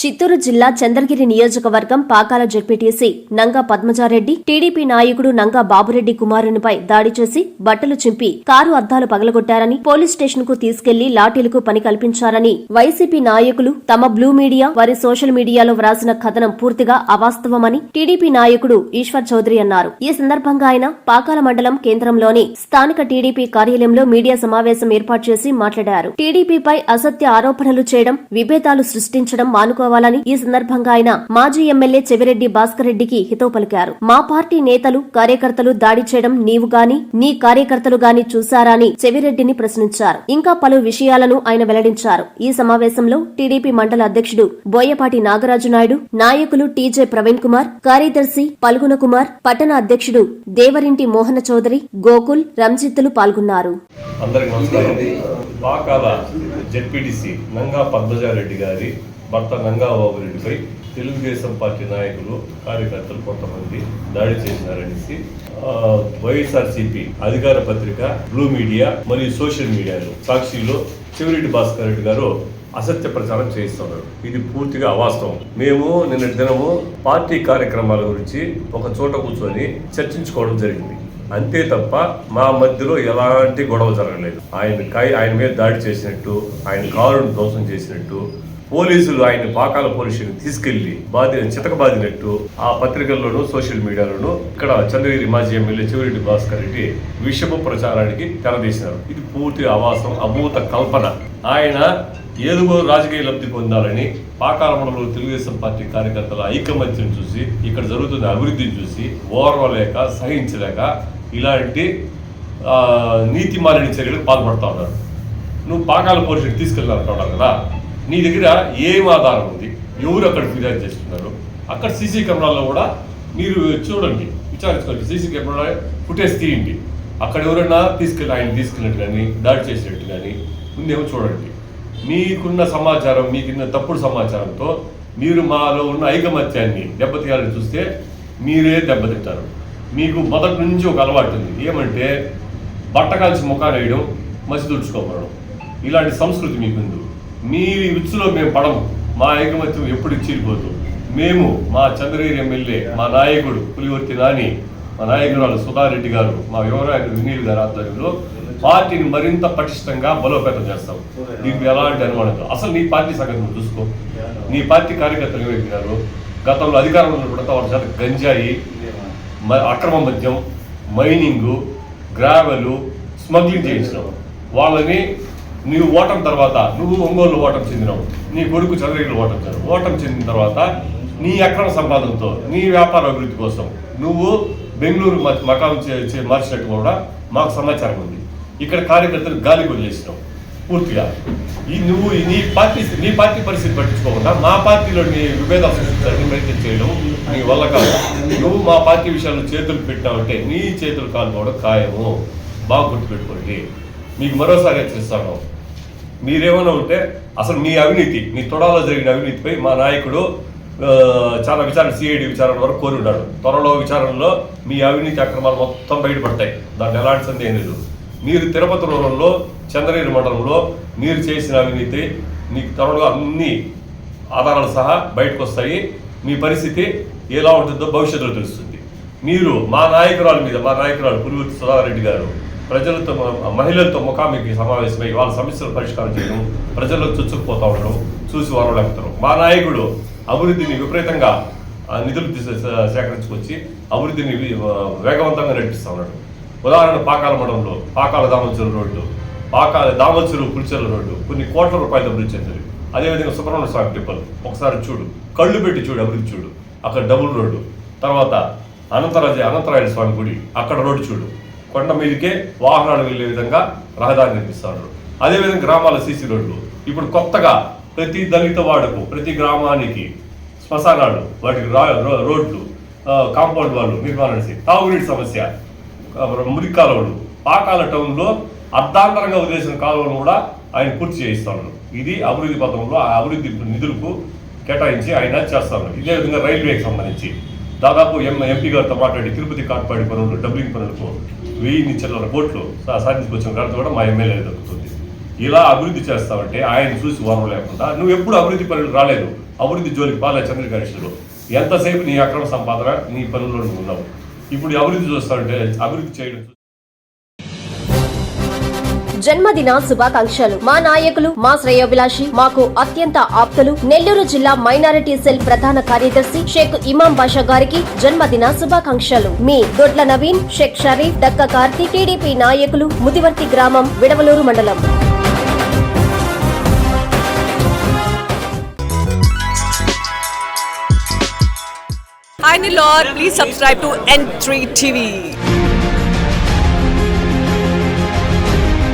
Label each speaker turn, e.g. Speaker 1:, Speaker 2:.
Speaker 1: చిత్తూరు జిల్లా చంద్రగిరి నియోజకవర్గం Pakala ZPTC Nanga Padmaja Reddy TDP నాయకుడు నంగా బాబురెడ్డి కుమారునిపై దాడి చేసి బట్టలు చింపి కారు అద్దాలు పగలగొట్టారని పోలీస్ స్టేషన్కు తీసుకెళ్ళి లాఠీలకు పని కల్పించారని వైసీపీ నాయకులు తమ బ్లూ మీడియా వారి సోషల్ మీడియాలో వ్రాసిన కథనం పూర్తిగా అవాస్తవమని టీడీపీ నాయకుడు ఈశ్వర్ చౌదరి అన్నారు. ఈ సందర్భంగా ఆయన పాకాల మండలం కేంద్రంలోని స్థానిక టీడీపీ కార్యాలయంలో మీడియా సమావేశం ఏర్పాటు చేసి మాట్లాడారు. టీడీపీపై అసత్య ఆరోపణలు చేయడం విభేదాలు సృష్టించడం మానుకో తీసుకోవాలని ఈ సందర్భంగా ఆయన మాజీ ఎమ్మెల్యే చెవిరెడ్డి భాస్కర్ రెడ్డికి హితవు పలికారు మా పార్టీ నేతలు కార్యకర్తలు దాడి చేయడం నీవు గాని నీ కార్యకర్తలు గాని చూశారా అని చెవిరెడ్డిని ప్రశ్నించారు. ఇంకా పలు విషయాలను ఆయన వెల్లడించారు. ఈ సమావేశంలో టీడీపీ మండల అధ్యక్షుడు బోయపాటి నాగరాజు నాయుడు నాయకులు టీజే ప్రవీణ్ కుమార్ కార్యదర్శి పల్గున కుమార్ పట్టణ అధ్యక్షుడు దేవరింటి మోహన చౌదరి గోకుల్ రంజిత్తులు పాల్గొన్నారు.
Speaker 2: బాకాల జెడ్పీటీసీ నంగా పద్మజారెడ్డి గారి భర్త గంగాబాబు రెడ్డిపై తెలుగుదేశం పార్టీ నాయకులు కార్యకర్తలు కొంతమంది దాడి చేసినారనేసి వైఎస్ఆర్సీపీ అధికార పత్రిక బ్లూ మీడియా మరియు సోషల్ మీడియాలో సాక్షిలో చెవిరెడ్డి భాస్కర్ రెడ్డి గారు అసత్య ప్రచారం చేయిస్తున్నారు. ఇది పూర్తిగా అవాస్తవం. మేము నిన్నటి దినము పార్టీ కార్యక్రమాల గురించి ఒక చోట కూర్చొని చర్చించుకోవడం జరిగింది. అంతే తప్ప మా మధ్యలో ఎలాంటి గొడవ జరగలేదు. ఆయన కై- ఆయన మీద దాడి చేసినట్టు ఆయన కారును ధ్వంసం చేసినట్టు పోలీసులు ఆయన పాకాల పోలీసులు తీసుకెళ్ళి బాధి చితక బాధినట్టు ఆ పత్రికల్లోనూ సోషల్ మీడియాలోనూ ఇక్కడ చంద్రగిరి మాజీ ఎమ్మెల్యే చెవిరెడ్డి భాస్కర్ రెడ్డి విషపు ప్రచారానికి తెరదీసినారు ఇది పూర్తి అవాసం అభూత కల్పన. ఆయన ఏదుగో రాజకీయ లబ్ధి పొందాలని పాకాలమండలో తెలుగుదేశం పార్టీ కార్యకర్తల ఐకమత్యం చూసి ఇక్కడ జరుగుతున్న అభివృద్ధిని చూసి ఓర్వలేక సహించలేక ఇలాంటి నీతి మాలిన చర్యలకు పాల్పడతా ఉన్నారు. నువ్వు పాకాల పోలీసులకు తీసుకెళ్ళాలంటున్నావు కదా? నీ దగ్గర ఏం ఆధారం ఉంది? ఎవరు అక్కడ ఫిర్యాదు చేస్తున్నారు? అక్కడ సీసీ కెమెరాల్లో కూడా మీరు చూడండి. విచారించుకోండి. సీసీ కెమెరా ఫుటేజ్ తీయండి. అక్కడ ఎవరైనా తీసుకెళ్ళి ఆయన తీసుకెళ్ళినట్టు కానీ దాడి చేసినట్టు కానీ ముందేమో చూడండి. మీకున్న సమాచారం మీకున్న తప్పుడు సమాచారంతో మీరు మాలో ఉన్న ఐకమత్యాన్ని దెబ్బతీయాలని చూస్తే మీరే దెబ్బతింటారు. మీకు మొదటి నుంచి ఒక అలవాటు ఉంది. ఏమంటే బట్ట కాల్చి ముఖాన్ని వేయడం మసి తుడుచుకోవడం ఇలాంటి సంస్కృతి మీకుంది. మీ విచ్చులో మేము పడము. మా ఐకమత్యం ఎప్పుడు చీలిపోదు. మేము మా చంద్రగిరి ఎమ్మెల్యే మా నాయకుడు పులివర్తి నాని మా నాయకురాలు సుధారెడ్డి గారు మా వివరాయకుడు వినీల్ గారి ఆధ్వర్యంలో పార్టీని మరింత పటిష్టంగా బలోపేతం చేస్తాం. దీనికి ఎలాంటి అనుమానం అసలు నీ పార్టీ సంగతి నువ్వు చూసుకో. నీ పార్టీ కార్యకర్తలు ఏమైపోయినారు గతంలో అధికారంలో ఉన్నప్పుడు వాళ్ళ చేత గంజాయి మ- అక్రమ మద్యం మైనింగు గ్రావెలు స్మగ్లింగ్ చేయించడం. వాళ్ళని నీవు ఓటం తర్వాత నువ్వు ఒంగోలు ఓటం చెందినావు నీ కొడుకు చంద్రగిరి ఓటం చెందినావు ఓటం చెందిన తర్వాత నీ అక్రమ సంపాదనతో నీ వ్యాపార అభివృద్ధి కోసం నువ్వు బెంగళూరు మకాం చే- మార్చినట్టు కూడా మాకు సమాచారం ఉంది. ఇక్కడ కార్యకర్తలు గాలి వదిలేసినావు పూర్తిగా. ఈ నువ్వు నీ పార్టీ నీ పార్టీ పరిస్థితి పట్టించుకోకుండా మా పార్టీలో నీ విభేదాలు సృష్టించడానికి ప్రయత్నం చేయడం నీ వల్ల కాదు. నువ్వు మా పార్టీ విషయాల్లో చేతులు పెట్టినావంటే నీ చేతులు కాలుకోవడం ఖాయము. బాగా గుర్తుపెట్టుకోండి. మీకు మరోసారి హెచ్చరిస్తాను మీరేమైనా ఉంటే అసలు మీ అవినీతి మీ తొడాలో జరిగిన అవినీతిపై మా నాయకుడు చాలా విచారణ సిఐడి విచారణ వరకు కోరి ఉన్నాడు. త్వరలో విచారణలో మీ అవినీతి అక్రమాలు మొత్తం బయటపడతాయి. దాంట్లో ఎలాంటి సందేహం లేదు. మీరు తిరుపతి రూరంలో చంద్రగిరి మండలంలో మీరు చేసిన అవినీతి మీకు త్వరలో అన్ని ఆధారాలు సహా బయటకు వస్తాయి మీ పరిస్థితి ఎలా ఉంటుందో భవిష్యత్తులో తెలుస్తుంది. మీరు మా నాయకురాల మీద మా నాయకురాలు పులివర్తి సుధారెడ్డి గారు ప్రజలతో మహిళలతో ముఖాముఖి సమావేశమై వాళ్ళ సమస్యలు పరిష్కారం చేయడం ప్రజల్లో చొచ్చుకుపోతా ఉండడం చూసి వారు లేకపోతారు మా నాయకుడు అభివృద్ధిని విపరీతంగా నిధులు సేకరించుకొచ్చి అభివృద్ధిని వేగవంతంగా నడిపిస్తూ ఉన్నాడు. ఉదాహరణ పాకాల మండలంలో పాకాల దామోచరు రోడ్డు పాకాల దామోచరు పులిచెర్ల రోడ్డు కొన్ని కోట్ల రూపాయల అభివృద్ధి చెందింది అదేవిధంగా సుబ్రహ్మణ్య స్వామి టెంపుల్ ఒకసారి చూడు కళ్ళు పెట్టి చూడు అభివృద్ధి చూడు. అక్కడ డబుల్ రోడ్డు తర్వాత అనంతరాజ అనంతరాయణ స్వామి గుడి అక్కడ రోడ్డు చూడు. కొండ మీదకే వాహనాలు వెళ్ళే విధంగా రహదారి నిర్మిస్తారు అదేవిధంగా గ్రామాల సీసీ రోడ్లు. ఇప్పుడు కొత్తగా ప్రతి దళిత వాడకు ప్రతి గ్రామానికి శ్మశానాలు వాటికి రా రోడ్లు కాంపౌండ్ వాళ్ళు నిర్మాణం చేసి తాగునీటి సమస్య మురికి కాలువలు. పాకాల టౌన్లో అర్ధాంతరంగా వదిలేసిన కాలువలను కూడా ఆయన పూర్తి చేయిస్తాను ఇది అభివృద్ధి పథంలో ఆ అభివృద్ధి నిధులకు కేటాయించి ఆయన చేస్తాను ఇదే విధంగా రైల్వేకి సంబంధించి. దాదాపు ఎం ఎంపీ గారితో మాట్లాడి తిరుపతి కాట్పాడి పనులు డబ్లింగ్ పనులకు వెయ్యి చిల్లర కోట్లు సాధించుకొచ్చిన ఘనత కూడా మా ఎమ్మెల్యే దక్కుతుంది. ఇలా అభివృద్ధి చేస్తావంటే ఆయన చూసి వరం లేకుండా నువ్వు ఎప్పుడు అభివృద్ధి పనులు రాలేదు. అభివృద్ధి జోలికి పాలే చంద్రకాశులు ఎంతసేపు నీ అక్రమ సంపాదన నీ పనుల్లో నువ్వు ఉన్నావు. ఇప్పుడు అభివృద్ధి చూస్తామంటే అభివృద్ధి చేయడం
Speaker 1: జన్మదిన శుభాకాంక్షలు. మా నాయకులు మా శ్రేయోభిలాషి మాకు అత్యంత ఆప్తులు. నెల్లూరు జిల్లా మైనారిటీ సెల్ ప్రధాన కార్యదర్శి షేక్ ఇమాం బాషా గారికి జన్మదిన శుభాకాంక్షలు. మీ దొడ్ల నవీన్ షేక్ షరీఫ్ దక్క కార్తీ టీడీపీ నాయకులు ముదివర్తి గ్రామం విడవలూరు మండలం.
Speaker 3: Hi Nilor, please subscribe to N3 TV.